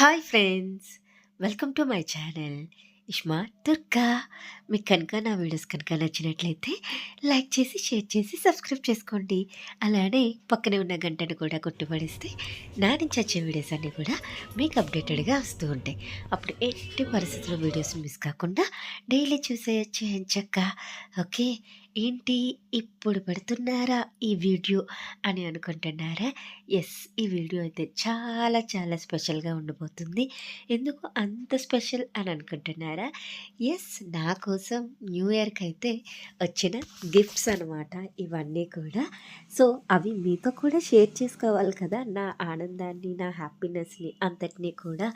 Hi friends welcome to my channel Ishma Durga. మీకు కనుక నా వీడియోస్ కనుక నచ్చినట్లయితే లైక్ చేసి షేర్ చేసి సబ్స్క్రైబ్ చేసుకోండి. అలానే పక్కనే ఉన్న గంటను కూడా కొట్టుపడిస్తే నా నుంచి వచ్చే వీడియోస్ అన్నీ కూడా మీకు అప్డేటెడ్గా వస్తూ ఉంటాయి. అప్పుడు ఎట్టి పరిస్థితుల్లో వీడియోస్ మిస్ కాకుండా డైలీ చూసేయచ్చు ఎంచక్క ఓకే? ఏంటి? ఇప్పుడు పెడుతున్నారా ఈ వీడియో అని అనుకుంటున్నారా? ఎస్ ఈ వీడియో అయితే చాలా చాలా స్పెషల్గా ఉండబోతుంది. ఎందుకు అంత స్పెషల్ అని అనుకుంటున్నారా? ఎస్ నా కోసం న్యూ ఇయర్కి అయితే వచ్చిన గిఫ్ట్స్ అనమాట ఇవన్నీ కూడా. సో అవి మీతో కూడా షేర్ చేసుకోవాలి కదా నా ఆనందాన్ని నా హ్యాపీనెస్ని అంతటినీ కూడా.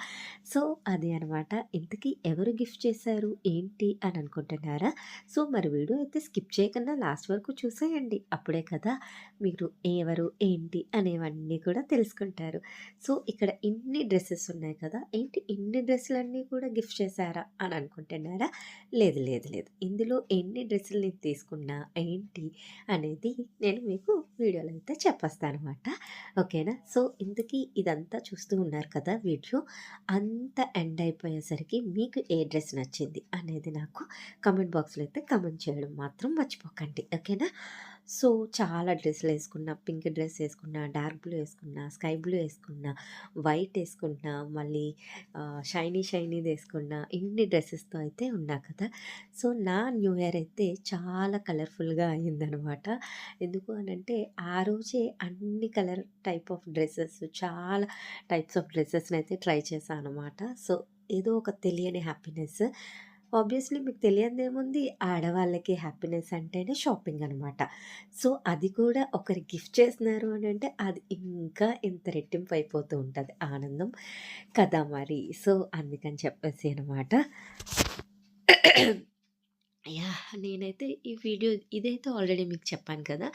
సో అది అనమాట ఇంతకీ ఎవరు గిఫ్ట్ చేశారు? ఏంటి? అని అనుకుంటున్నారా? సో మరి వీడియో అయితే స్కిప్ చేయకుండా లాస్ట్ వరకు చూసేయండి. అప్పుడే కదా మీరు ఎవరు ఏంటి అనేవన్నీ అన్నీ కూడా తెలుసుకుంటారు. సో ఇక్కడ ఇన్ని డ్రెస్సెస్ ఉన్నాయి కదా ఏంటి ఇన్ని డ్రెస్సులన్నీ కూడా గిఫ్ట్ చేశారా అని అనుకుంటున్నారా? లేదు లేదు లేదు. ఇందులో ఎన్ని డ్రెస్సులు నేను తీసుకున్నా ఏంటి అనేది నేను మీకు వీడియోలో అయితే చెప్పేస్తాను అనమాట ఓకేనా? సో ఇందుకీ ఇదంతా చూస్తూ ఉన్నారు కదా వీడియో. అంత ఎండ్ అయిపోయేసరికి మీకు ఏ డ్రెస్ నచ్చింది అనేది నాకు కమెంట్ బాక్స్లో అయితే కమెంట్ చేయడం మాత్రం మర్చిపోకండి. ఓకేనా? సో చాలా డ్రెస్సులు వేసుకున్నా. పింక్ డ్రెస్ వేసుకున్నా డార్క్ బ్లూ వేసుకున్నా స్కై బ్లూ వేసుకున్నా వైట్ వేసుకున్నా మళ్ళీ షైనీ షైనీది వేసుకున్నా ఇన్ని డ్రెస్సెస్తో అయితే ఉన్నా కదా! సో నా న్యూ ఇయర్ అయితే చాలా కలర్ఫుల్గా అయిందనమాట. ఎందుకు అనంటే ఆ రోజే అన్ని కలర్ టైప్ ఆఫ్ డ్రెస్సెస్ చాలా టైప్స్ ఆఫ్ డ్రెస్సెస్ని అయితే ట్రై చేశాను అనమాట సో ఏదో ఒక తెలియని హ్యాపీనెస్. ఆబ్వియస్లీ మీకు తెలియదేముంది ఆడవాళ్ళకి హ్యాపీనెస్ అంటేనే షాపింగ్ అనమాట సో అది కూడా ఒకరి గిఫ్ట్ చేస్తున్నారు అని అంటే అది ఇంకా ఇంత రెట్టింపు అయిపోతూ ఉంటుంది. ఆనందం కదా మరి? సో అందుకని చెప్పేసి అనమాట యా నేనైతే ఈ వీడియో ఇదైతే ఆల్రెడీ మీకు చెప్పాను కదా!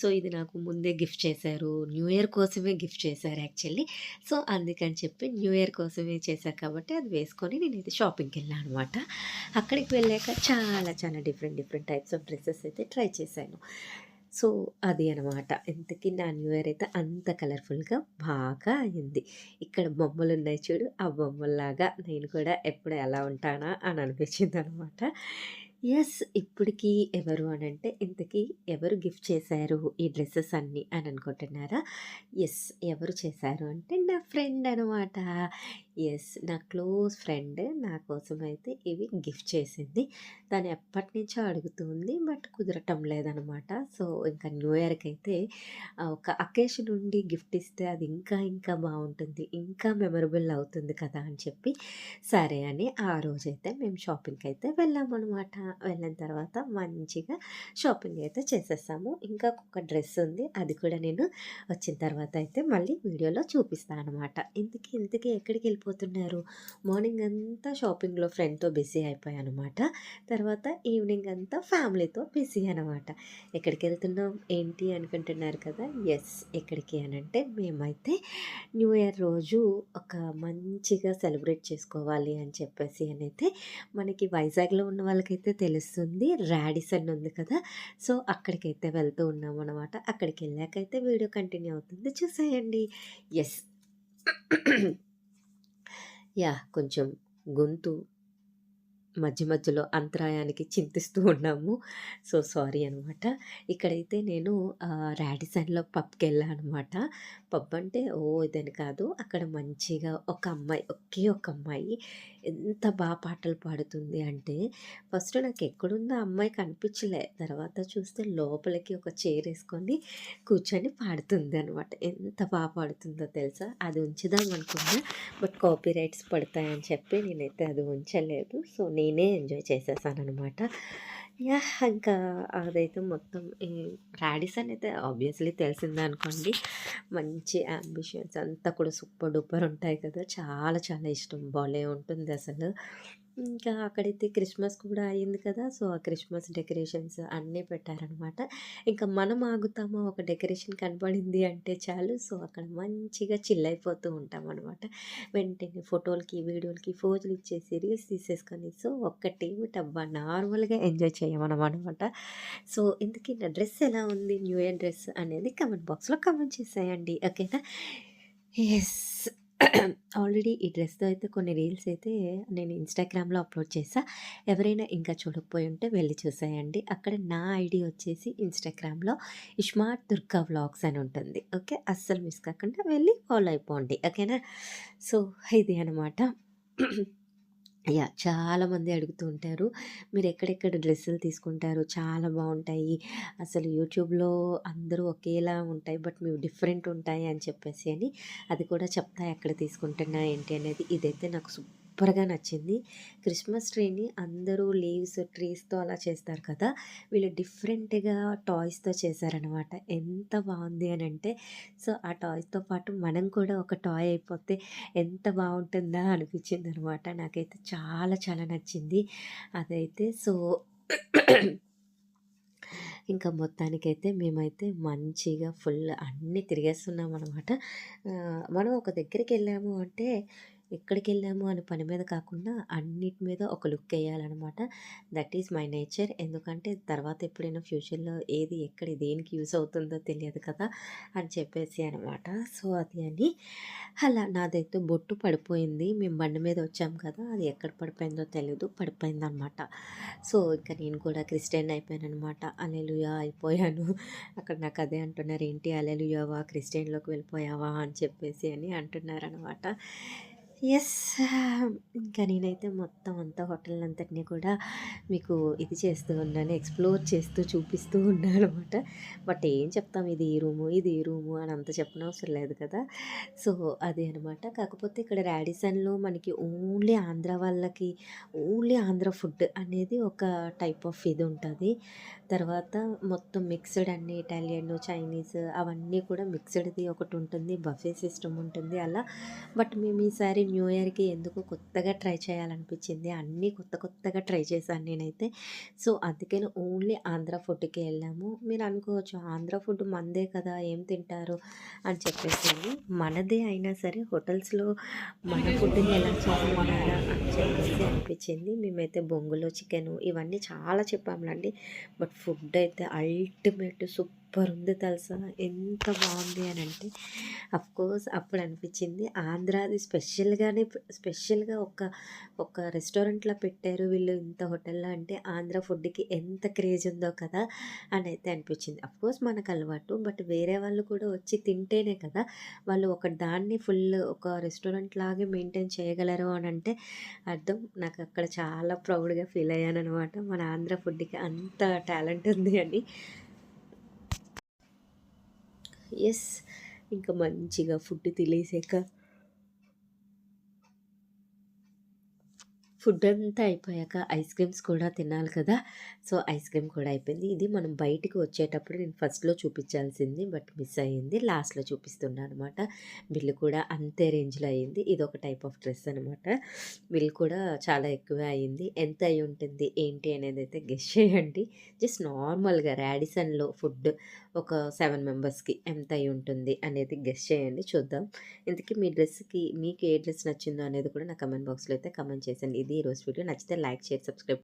సో ఇది నాకు ముందే గిఫ్ట్ చేశారు. న్యూ ఇయర్ కోసమే గిఫ్ట్ చేశారు యాక్చువల్లీ. సో అందుకని చెప్పి న్యూ ఇయర్ కోసమే చేశారు కాబట్టి అది వేసుకొని నేనైతే షాపింగ్కి వెళ్ళాను అనమాట అక్కడికి వెళ్ళాక చాలా చాలా different different types of dresses అయితే ట్రై చేశాను. సో అది అనమాట ఇంతకీ నా న్యూ ఇయర్ అయితే అంత కలర్ఫుల్గా బాగా అయింది. ఇక్కడ బొమ్మలు ఉన్నాయి చూడు ఆ బొమ్మల్లాగా నేను కూడా ఎప్పుడు ఎలా ఉంటానా అని అనిపించింది అనమాట ఎస్ ఇప్పటికీ ఎవరు అని అంటే ఇంతకీ ఎవరు గిఫ్ట్ చేశారు ఈ డ్రెస్సెస్ అన్నీ అని అనుకుంటున్నారా? ఎస్ ఎవరు చేశారు అంటే నా ఫ్రెండ్ అనమాట. ఎస్ నా క్లోజ్ ఫ్రెండ్ నా కోసం అయితే ఇవి గిఫ్ట్ చేసింది. తను ఎప్పటినుంచో అడుగుతుంది. బట్ కుదరటం లేదనమాట. సో, ఇంకా న్యూ ఇయర్కి అయితే ఒక అకేషన్ ఉండి గిఫ్ట్ ఇస్తే అది ఇంకా ఇంకా బాగుంటుంది. ఇంకా మెమరబుల్ అవుతుంది కదా! అని చెప్పి సరే అని ఆ రోజైతే మేము షాపింగ్కి అయితే వెళ్ళాము అనమాట వెళ్ళిన తర్వాత మంచిగా షాపింగ్ అయితే చేసేసాము. ఇంకా ఒక డ్రెస్ ఉంది. అది కూడా నేను వచ్చిన తర్వాత అయితే మళ్ళీ వీడియోలో చూపిస్తాను అనమాట. ఇంతకీ ఇంతకీ ఎక్కడికి వెళ్ళిపోతున్నారు మార్నింగ్ అంతా షాపింగ్‌లో ఫ్రెండ్‌తో బిజీ అయిపోయాను అనమాట తర్వాత ఈవినింగ్ అంతా ఫ్యామిలీతో బిజీ అనమాట. ఎక్కడికి వెళ్తున్నాం ఏంటి అనుకుంటున్నారు కదా! ఎస్ ఎక్కడికి అనంటే మేమైతే న్యూ ఇయర్ రోజు ఒక మంచిగా సెలబ్రేట్ చేసుకోవాలి అని చెప్పేసి అనైతే మనకి వైజాగ్‌లో ఉన్న వాళ్ళకైతే తెలుస్తుంది. రాడిసన్ ఉంది కదా! సో, అక్కడికైతే వెళ్తూ ఉన్నామనమాట. అక్కడికి వెళ్ళాకైతే వీడియో కంటిన్యూ అవుతుంది. చూసేయండి. ఎస్ యా కొంచెం గొంతు మధ్య మధ్యలో అంతరాయానికి చింతిస్తూ ఉన్నాము. సో, సారీ అనమాట. ఇక్కడైతే నేను రాడిసన్లో పబ్కి వెళ్ళాను పబ్‌కెళ్ళాననమాట. పబ్ అంటే ఓ ఇదని కాదు. అక్కడ మంచిగా ఒక అమ్మాయి ఒకే ఒక అమ్మాయి ఎంత బాగా పాటలు పాడుతుంది అంటే ఫస్ట్ నాకు ఎక్కడుందో అమ్మాయి కనిపించలే. తర్వాత చూస్తే లోపలికి ఒక చైర్ వేసుకొని కూర్చొని పాడుతుంది అనమాట ఎంత బాగా పాడుతుందో తెలుసా? అది ఉంచుదాం అనుకున్నా. బట్ కాపీ రైట్స్ పడతాయని చెప్పి నేనైతే అది ఉంచలేదు. సో, నేను నేనే ఎంజాయ్ చేసేసాననమాట. యా ఇంకా అదైతే మొత్తం ఈ రాడిసన్ అయితే ఆబ్వియస్‌లీ తెలిసిందే అనుకోండి. మంచి అంబిషన్స్ అంతా కూడా సూపర్ డూపర్ ఉంటాయి కదా! చాలా చాలా ఇష్టం. బాలే ఉంటుంది అసలు. ఇంకా అక్కడైతే క్రిస్మస్ కూడా అయింది కదా! సో, ఆ క్రిస్మస్ డెకరేషన్స్ అన్నీ పెట్టారనమాట. ఇంకా మనం ఆగుతామో ఒక డెకరేషన్ కనపడింది అంటే చాలు. సో, అక్కడ మంచిగా చిల్ అయిపోతూ ఉంటామనమాట. వెంటనే ఫోటోలకి, వీడియోలకి ఫోజులు ఇచ్చేసి రీల్స్ తీసేసుకొని సో, ఒక్కటేమిటబ్బా నార్మల్‌గా ఎంజాయ్ చేయమనమాట. సో, ఇంతకీ నా డ్రెస్ ఎలా ఉంది? న్యూ ఇయర్ డ్రెస్ అనేది కామెంట్ బాక్స్‌లో కామెంట్ చేసేయండి. ఓకేనా? ఎస్ ఆల్రెడీ ఈ డ్రెస్‌తో అయితే కొన్ని రీల్స్ అయితే నేను ఇన్‌స్టాగ్రామ్‌లో అప్‌లోడ్ చేశా. ఎవరైనా ఇంకా చూడకపోయి ఉంటే వెళ్ళి చూసేయండి. అక్కడ నా ఐడి వచ్చేసి ఇన్‌స్టాగ్రామ్‌లో ఇష్మార్ట్ దుర్గా వ్లాగ్స్ అని ఉంటుంది. ఓకే. అస్సలు మిస్ కాకుండా వెళ్ళి ఫాలో అయిపోండి. ఓకేనా. సో, ఇది అనమాట. యా చాలామంది అడుగుతూ ఉంటారు. మీరు ఎక్కడెక్కడ డ్రెస్సులు తీసుకుంటారు? చాలా బాగుంటాయి అసలు యూట్యూబ్‌లో అందరూ ఒకేలా ఉంటాయి. బట్ మేము డిఫరెంట్ ఉంటాయి అని చెప్పేసి అని. అది కూడా చెప్తా ఎక్కడ తీసుకుంటున్నా ఏంటి అనేది. ఇదైతే నాకు సూపర్‌గా నచ్చింది. క్రిస్మస్ ట్రీని అందరూ లీవ్స్, ట్రీస్‌తో అలా చేస్తారు కదా! వీళ్ళు డిఫరెంట్‌గా టాయ్స్‌తో చేశారనమాట. ఎంత బాగుంది అని అంటే సో, ఆ టాయ్స్‌తో పాటు మనం కూడా ఒక టాయ్ అయిపోతే ఎంత బాగుంటుందా అనిపించింది అనమాట నాకైతే చాలా చాలా నచ్చింది. అదైతే సో ఇంకా మొత్తానికైతే మేమైతే మంచిగా ఫుల్ అన్నీ తిరిగేస్తున్నాం అనమాట మనం ఒక దగ్గరికి వెళ్ళాము అంటే ఎక్కడికెళ్ళాము అనే పని మీద కాకుండా అన్నిటి మీద ఒక లుక్ వేయాలన్నమాట దట్ ఈజ్ మై నేచర్. ఎందుకంటే తర్వాత ఎప్పుడైనా ఫ్యూచర్‌లో ఏది ఎక్కడ దేనికి యూస్ అవుతుందో తెలియదు కదా! అని చెప్పేసి అనమాట. సో, అది అని అలా నాదైతే బొట్టు పడిపోయింది. మేము బండి మీద వచ్చాం కదా! అది ఎక్కడ పడిపోయిందో తెలియదు పడిపోయిందనమాట. సో, ఇంకా నేను కూడా క్రిస్టియన్ అయిపోయాననమాట. అలెలుయా అయిపోయాను. అక్కడ నాకు అదే అంటున్నారు. ఏంటి అలెలుయావా క్రిస్టియన్‌లోకి వెళ్ళిపోయావా అని చెప్పేసి అని అంటున్నారనమాట. ఎస్ ఇంకా నేనైతే మొత్తం అంతా హోటల్‌నంతటిని కూడా మీకు ఇది చేస్తూ ఉన్నాను. ఎక్స్‌ప్లోర్ చేస్తూ చూపిస్తూ ఉన్నాను అనమాట బట్ ఏం చెప్తాం ఇది ఈ రూము, ఇది ఈ రూము అని అంత చెప్పనవసరం లేదు కదా! సో, అది అనమాట. కాకపోతే ఇక్కడ రాడిసన్‌లో మనకి ఓన్లీ ఆంధ్ర వాళ్ళకి ఓన్లీ ఆంధ్ర ఫుడ్ అనేది ఒక టైప్ ఆఫ్ ఇది ఉంటుంది తర్వాత మొత్తం మిక్స్‌డ్ అన్ని ఇటాలియన్, చైనీస్ అవన్నీ కూడా మిక్స్‌డ్‌ది ఒకటి ఉంటుంది బఫే సిస్టమ్ ఉంటుంది అలా. బట్ మేము ఈసారి న్యూ ఇయర్‌కి ఎందుకో కొత్తగా ట్రై చేయాలనిపించింది. అన్నీ కొత్త కొత్తగా ట్రై చేశాను నేనైతే. సో, అందుకని ఓన్లీ ఆంధ్ర ఫుడ్‌కే వెళ్ళాము మీరు అనుకోవచ్చు ఆంధ్ర ఫుడ్ మనదే కదా! ఏం తింటారు అని చెప్పేసి మనదే అయినా సరే హోటల్స్‌లో మన ఫుడ్‌ని ఎలా చేస్తున్నారా అని చెప్పేసి అనిపించింది. మేమైతే బొంగులో చికెను ఇవన్నీ చాలా చెప్పాములండి బట్ ఫుడ్ అయితే అల్టిమేట్ సూపర్ ఉంది తెలుసా! ఎంత బాగుంది అని అంటే అఫ్‌కోర్స్ అప్పుడు అనిపించింది ఆంధ్రాది స్పెషల్‌గానే స్పెషల్‌గా ఒక ఒక రెస్టారెంట్లో పెట్టారు వీళ్ళు ఇంత హోటల్‌లో అంటే ఆంధ్ర ఫుడ్‌కి ఎంత క్రేజ్ ఉందో కదా! అని అయితే అనిపించింది. కోర్స్ మనకు అలవాటు. బట్ వేరే వాళ్ళు కూడా వచ్చి తింటేనే కదా! వాళ్ళు ఒక దాన్ని ఫుల్ ఒక రెస్టారెంట్ లాగే మెయింటైన్ చేయగలరు అని అంటే అర్థం నాకు అక్కడ చాలా ప్రౌడ్‌గా ఫీల్ అయ్యాను అనమాట మన ఆంధ్ర ఫుడ్‌కి అంత టాలెంట్ ఉంది అని. ఎస్. ఇంకా మంచిగా ఫుడ్ తినేసాక ఫుడ్ అంతా అయిపోయాక ఐస్ క్రీమ్స్ కూడా తినాలి కదా! సో, ఐస్ క్రీమ్ కూడా అయిపోయింది. ఇది మనం బయటికి వచ్చేటప్పుడు నేను ఫస్ట్‌లో చూపించాల్సింది. బట్ మిస్ అయింది. లాస్ట్‌లో చూపిస్తున్నా అనమాట. బిల్లు కూడా అంతే రేంజ్‌లో అయింది. ఒక టైప్ ఆఫ్ డ్రెస్ అనమాట. బిల్ కూడా చాలా ఎక్కువే అయింది. ఎంత అయి ఉంటుంది ఏంటి అనేది అయితే గెస్ చేయండి. జస్ట్ నార్మల్‌గా రాడిసన్‌లో ఫుడ్ ఒక సెవెన్ మెంబర్స్‌కి ఎంత అయ్యుంటుంది అనేది గెస్ చేయండి చూద్దాం. ఇంతకీ మీ డ్రెస్‌కి మీకు ఏ డ్రెస్ నచ్చిందో అనేది కూడా నా కమెంట్ బాక్స్‌లో అయితే కమెంట్ చేసండి ఇది ఈరోజు వీడియో నచ్చితే లైక్, షేర్, సబ్స్క్రైబ్